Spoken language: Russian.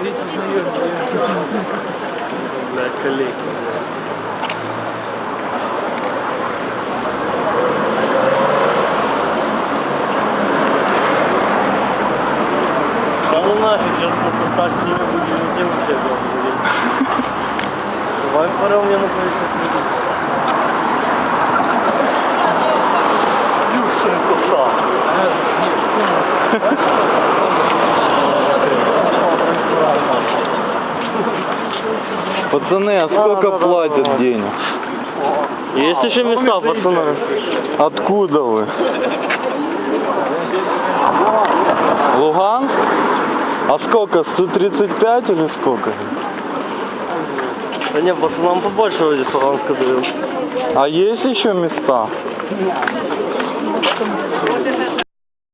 Блядь, коллеги. Да ну сейчас просто так с ними будем делать, я говорю. Давай пора мне на повестку Пацаны, а сколько платят денег? Есть еще места, пацаны? Откуда вы? Луганск? А сколько, 135 или сколько? Да не, пацанам побольше вроде Саранска дают. А есть еще места?